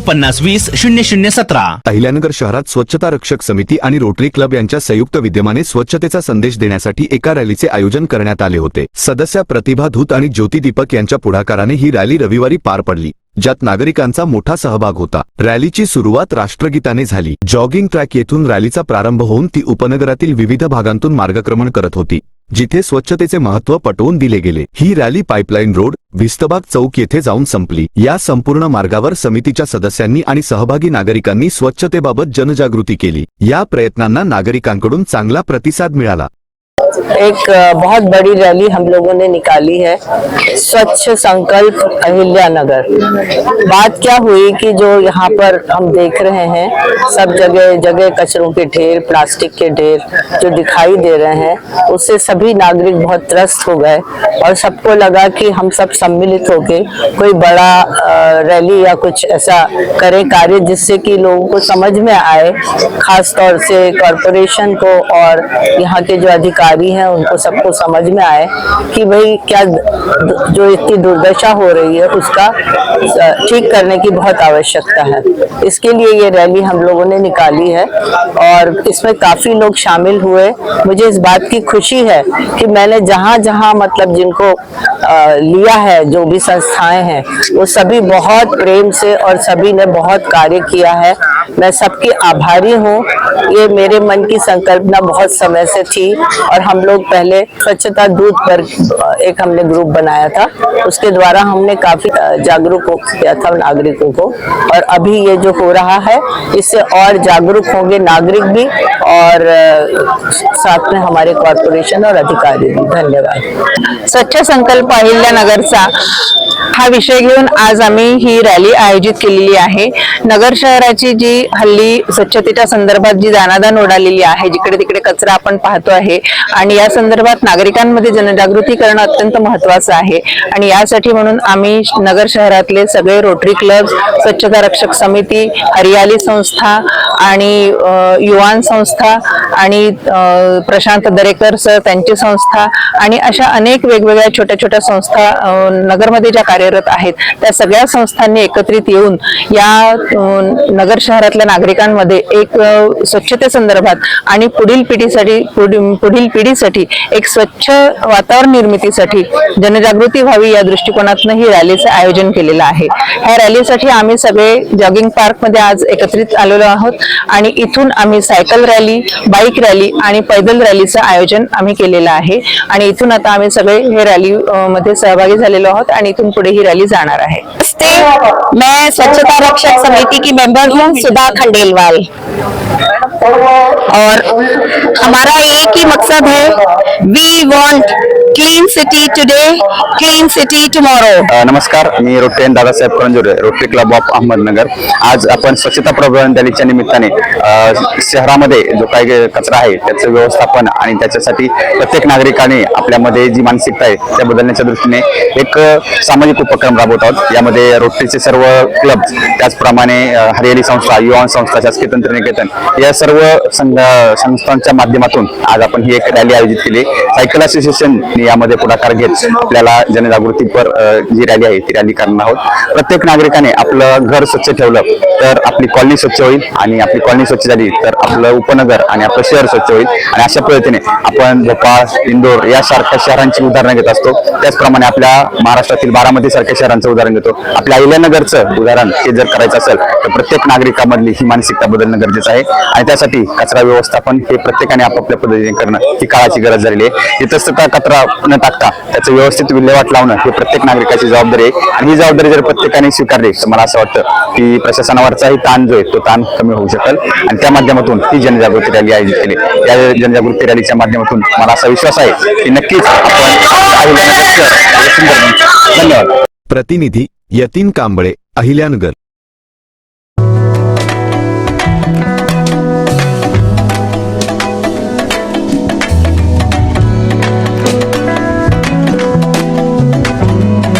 पन्नास वीस शून्य शून्य सतरा. अहिल्यानगर शहरात स्वच्छता रक्षक समिती आणि रोटरी क्लब यांच्या संयुक्त विद्यमाने स्वच्छतेचा संदेश देण्यासाठी एका रॅलीचे आयोजन करण्यात आले होते. सदस्या प्रतिभा धूत आणि ज्योती दीपक यांच्या पुढाकाराने ही रॅली रविवारी पार पडली. ज्यात नागरिकांचा मोठा सहभाग होता. रॅलीची सुरुवात राष्ट्रगीताने झाली. जॉगिंग ट्रॅक येथून रॅलीचा प्रारंभ होऊन ती उपनगरातील विविध भागांतून मार्गक्रमण करत होती जिथे स्वच्छतेचे महत्त्व पटवून दिले गेले. ही rally pipeline road Bhistbag Chowk येथे जाऊन संपली. या संपूर्ण मार्गावर समितीच्या सदस्यांनी आणि सहभागी नागरिकांनी स्वच्छतेबाबत जनजागृती केली. या प्रयत्नांना नागरिकांकडून चांगला प्रतिसाद मिळाला. एक बहुत बड़ी रैली हम लोगों ने निकाली है, स्वच्छ संकल्प अहिल्या नगर बात क्या हुई कि जो यहाँ पर हम देख रहे हैं, सब जगह जगह कचरों के ढेर, प्लास्टिक के ढेर जो दिखाई दे रहे हैं, उससे सभी नागरिक बहुत त्रस्त हो गए और सबको लगा कि हम सब सम्मिलित होके कोई बड़ा रैली या कुछ ऐसा करें कार्य जिससे कि लोगों को समझ में आए खास तौर से कॉरपोरेशन को और यहाँ के जो अधिकारी हैं, उनको सबको समझ में आए कि भाई क्या जो इतनी दुर्दशा हो रही है, उसका ठीक करने की बहुत आवश्यकता है। इसके लिए ये रैली हम लोगों ने निकाली है और इसमें काफ़ी लोग शामिल हुए। मुझे इस बात की खुशी है कि मैंने जहाँ जहाँ मतलब जिनको लिया है, जो भी संस्थाएँ हैं, वो सभी बहुत प्रेम से और सभी ने बहुत कार्य किया है। मैं सबकी आभारी हूँ। ये मेरे मन की संकल्पना बहुत समय से थी और हम हम लोग पहले स्वच्छता दूत पर एक हमने ग्रुप बनाया था। उसके द्वारा हमने काफी जागरूक हो किया था नागरिकों को। और अभी ये जो हो रहा है इससे और जागरूक होंगे नागरिक भी और साथ में हमारे कॉरपोरेशन और अधिकारी भी। धन्यवाद। स्वच्छ संकल्प अहिल्यानगरचा हा विषय घेऊन आज आम्ही ही रॅली आयोजित केलेली आहे. नगर शहराची जी हल्ली स्वच्छतेच्या संदर्भात जी दानादान उडालेली आहे जिकडे तिकडे कचरा आपण पाहतो आहे आणि आणि या संदर्भात नागरिकांमध्ये जनजागृती करणं अत्यंत महत्वाचं आहे. आणि यासाठी म्हणून आम्ही नगर शहरातले सगळे रोटरी क्लब स्वच्छता रक्षक समिती हरियाली संस्था आणि युवान संस्था आणि प्रशांत दरेकर सर त्यांची संस्था आणि अशा अनेक वेगवेगळ्या छोट्या छोट्या संस्था नगरमध्ये ज्या कार्यरत आहेत त्या सगळ्या संस्थांनी एकत्रित येऊन या नगर शहरातल्या नागरिकांमध्ये एक स्वच्छतेसंदर्भात आणि पुढील पिढीसाठी पुढील पुढील पिढीसाठी एक स्वच्छ वातावरण निर्मितीसाठी जनजागृती व्हावी या दृष्टिकोनातून ही रॅलीचं आयोजन केलेलं आहे. ह्या रॅलीसाठी आम्ही सगळे जॉगिंग पार्कमध्ये आज एकत्रित आलेलो आहोत. आणि इथून आम्ही सायकल रॅली बाईक रॅली आणि पैदल रॅलीचं आयोजन आम्ही केलेलं आहे. आणि इथून आता आम्ही सगळे हे रॅली मध्ये सहभागी झालेलो आहोत आणि इथून पुढे ही रॅली जाणार आहे. मैं स्वच्छता रक्षक समिति की मेंबर हूँ सुधा खंडेलवाल। और हमारा एक ही मकसद है we want clean city today clean city tomorrow नमस्कार मी rotarian Dadasaheb Kalanjore Rotary Club of Ahmednagar. आज आपण स्वच्छता प्रबोधन रॅलीच्या निमित्ताने शहरामध्ये जो काही कचरा आहे त्याचं व्यवस्थापन आणि त्याच्यासाठी प्रत्येक नागरिकाने आपल्यामध्ये जी मानसिकता आहे त्या बदलण्याच्या दृष्टीने एक सामाजिक उपक्रम राबवत आहोत. यामध्ये रोटरीचे सर्व क्लब त्याचप्रमाणे हरियाली संस्था युवान संस्था शासकीय तंत्रनिकेतन या सर्व संघ संस्थांच्या माध्यमातून आज आपण ही एक रॅली आयोजित केली. सायकल असोसिएशन यामध्ये पुढाकार घेत आपल्याला जनजागृतीपर जी रॅली आहे ती रॅली करणार आहोत. प्रत्येक नागरिकाने आपलं घर स्वच्छ ठेवलं तर आपली कॉलनी स्वच्छ होईल आणि आपली कॉलनी स्वच्छ झाली तर आपलं उपनगर आणि आपलं शहर स्वच्छ होईल. आणि अशा पद्धतीने आपण भोपाळ इंदोर यासारख्या शहरांची उदाहरणं घेत असतो. त्याचप्रमाणे आपल्या महाराष्ट्रातील बारामती सारख्या शहरांचं उदाहरण घेतो. आपल्या अहिल्यानगरचं उदाहरण हे जर करायचं असेल तर प्रत्येक नागरिकामधली ही मानसिकता बदलणं गरजेचं आहे. आणि त्यासाठी कचरा व्यवस्थापन हे प्रत्येकाने आपापल्या पद्धतीने करणं ही काळाची गरज झालेली आहे. इथं कचरा न टाकता त्याचं व्यवस्थित विल्हेवाट लावणं हे प्रत्येक नागरिकाची जबाबदारी आहे. आणि ही जबाबदारी जर प्रत्येकाने स्वीकारली तर मला असं वाटतं की प्रशासनावर प्रशासनावरचाही ताण जो आहे तो ताण कमी होऊ शकेल. आणि त्या माध्यमातून ती जनजागृती रॅली आयोजित केली. या जनजागृती रॅलीच्या माध्यमातून मला असा विश्वास आहे की नक्कीच आपण धन्यवाद. प्रतिनिधी यतीन कांबळे अहिल्यानगर.